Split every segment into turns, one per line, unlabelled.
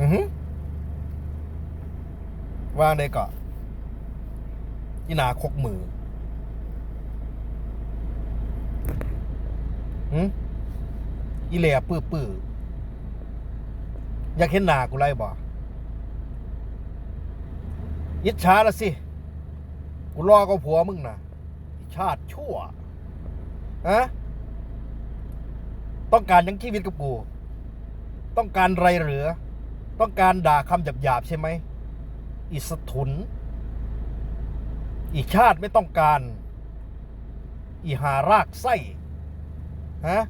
อือวางได้ก็อีนาคกมือหืมอีเหล่ปื้อปื้ออยากเห็นหน้ากูไรบ่ยิดช้าละสิ กูรอก็ผัวมึงนะชาติชั่วฮะต้องการยังชีวิตกับกู ต้องการไรเหรือ ต้องการด่าคำหยาบๆใช่ไหมอีสถุน อีชาติไม่ต้องการ อีหารากไส้ฮะ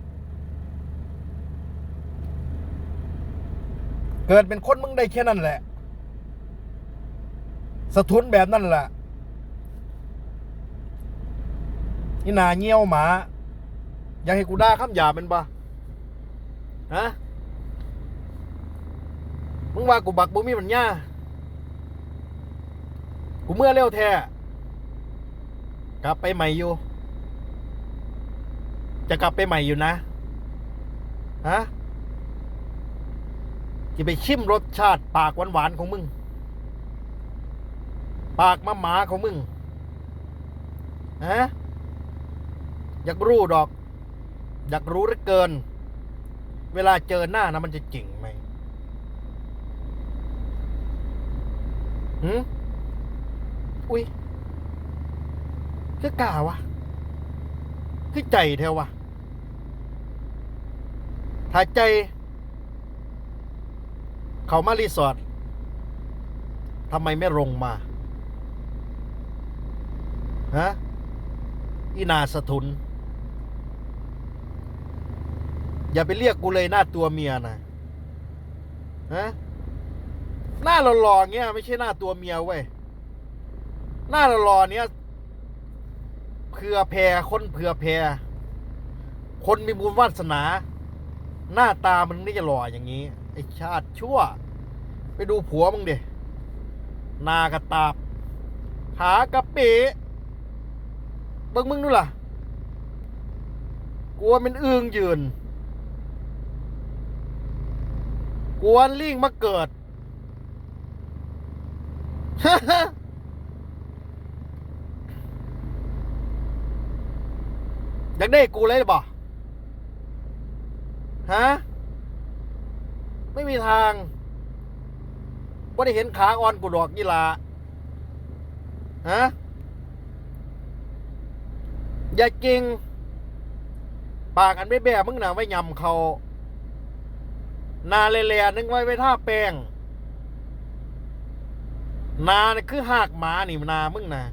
เกิดเป็นคนมึงได้แค่นั้นแหละ สะทุนแบบนั้นแหละอีหนาเงี้ยวหมา อยากให้กูด่าคำหยาบเป็นปะฮะ มึงว่ากูบักบ่มีปัญญากูเมื่อเร็วแท้กลับไปใหม่อยู่ จะกลับไปใหม่อยู่นะ ฮะ จะไปชิมรสชาติปากหวานๆของมึง ปากมะหมาของมึง ฮะ อยากรู้ดอก อยากรู้เหลือเกิน เวลาเจอหน้านะมันจะจริงไหม หืมอุ้ยคือกล้าวะคือใจแถววะถ้าใจ เขามารีสอร์ททำไมไม่ลงมา ฮะ อีนาสทุน อย่าไปเรียกกูเลยหน้าตัวเมียนะ ฮะ หน้าหล่อๆเงี้ย ไม่ใช่หน้าตัวเมียเว้ย หน้าหล่อๆเนี้ยเผื่อแพรคนเผื่อแพรคนมีบุญวาสนา หน้าตามันนี่จะหล่ออย่างนี้ ไอชาติชั่ว ไปดูผัวมึงดิหนากระตาบขากระเป๋เบิ่งมึงดูล่ะกลัวมันอึ้งยืนกลัวลิงมาเกิด อยากได้กูเลยหรือบ่ฮะ ไม่มีทางว่าได้เห็นขาอ่อนกูดอกยี่ลาฮะ อย่าเก่งปากอันไม่แบ่มึงน่ะไว้ยำเขา นาเล่ๆนึงไว้ไว้ท่าแป้ง นาเนี่ยคือหากหมานี่นามึงนะ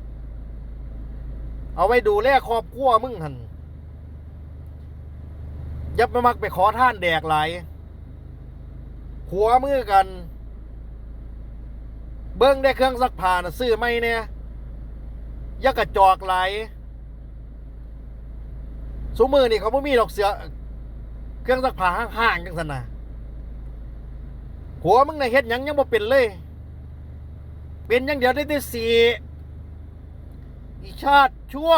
เอาไว้ดูแลครอบครัวมึงหันย่าไปมักไปขอท่านแดกไหลหัวมือกัน เบิ้งได้เครื่องซักผ้านะซื้อไหมเนี่ยยักกระจอกไหลสุมือนี่เขาไม่มีดอกเสือ เครื่องซักผ้าห่างๆจังสันนะหัวมึงในเฮ็ดยังยังบ่เป็นเลย เป็นอย่างเดียวได้ที่สี่อีชาติชั่ว